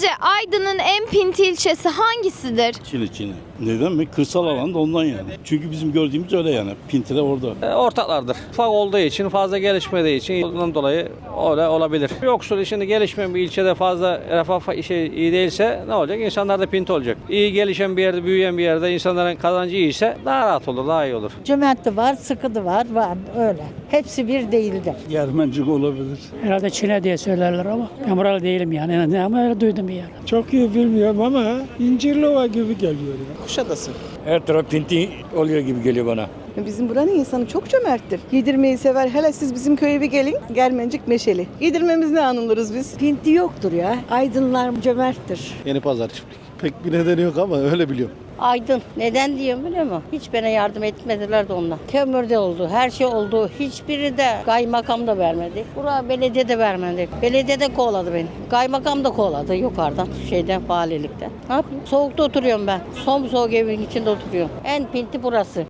Sizce Aydın'ın en pinti ilçesi hangisidir? Çin'e Çin'e. Neden mi? Kırsal alanda ondan yani. Çünkü bizim gördüğümüz öyle yani. Pintiler orada. E, ortaklardır. Ufak olduğu için, fazla gelişmediği için ondan dolayı öyle olabilir. Yoksul şimdi gelişmeyen bir ilçede fazla refah fa- şey iyi değilse ne olacak? İnsanlar da pinti olacak. İyi gelişen bir yerde, büyüyen bir yerde insanların kazancı iyiyse daha rahat olur, daha iyi olur. Cömert de var, sıkı da var, var öyle. Hepsi bir değildir. Yermencik olabilir. Herhalde Çin'e diye söylerler ama ben buralı değilim yani ama öyle duydum bir yer. Çok iyi bilmiyorum ama İncirlova gibi geliyor. Kuşadası. Her taraf pinti oluyor gibi geliyor bana. Bizim buranın insanı çok cömerttir. Yedirmeyi sever. Hele siz bizim köye bir gelin. Germencik meşeli. Yedirmemiz ne anılırız biz? Pinti yoktur ya. Aydınlar cömerttir. Yeni pazar çiftlik. Pek bir nedeni yok ama öyle biliyorum. Aydın. Neden diyorum biliyor musun? Hiç bana yardım etmediler de ondan. Kömürde oldu, her şey oldu. Hiçbiri de kaymakam da vermedi. Buraya belediye de vermedi. Belediye de kovladı beni. Kaymakam da kovladı yukarıdan, şeyden, valilikten. Ne yapayım? Soğukta oturuyorum ben. Son soğuk evin içinde oturuyorum. En pinti burası.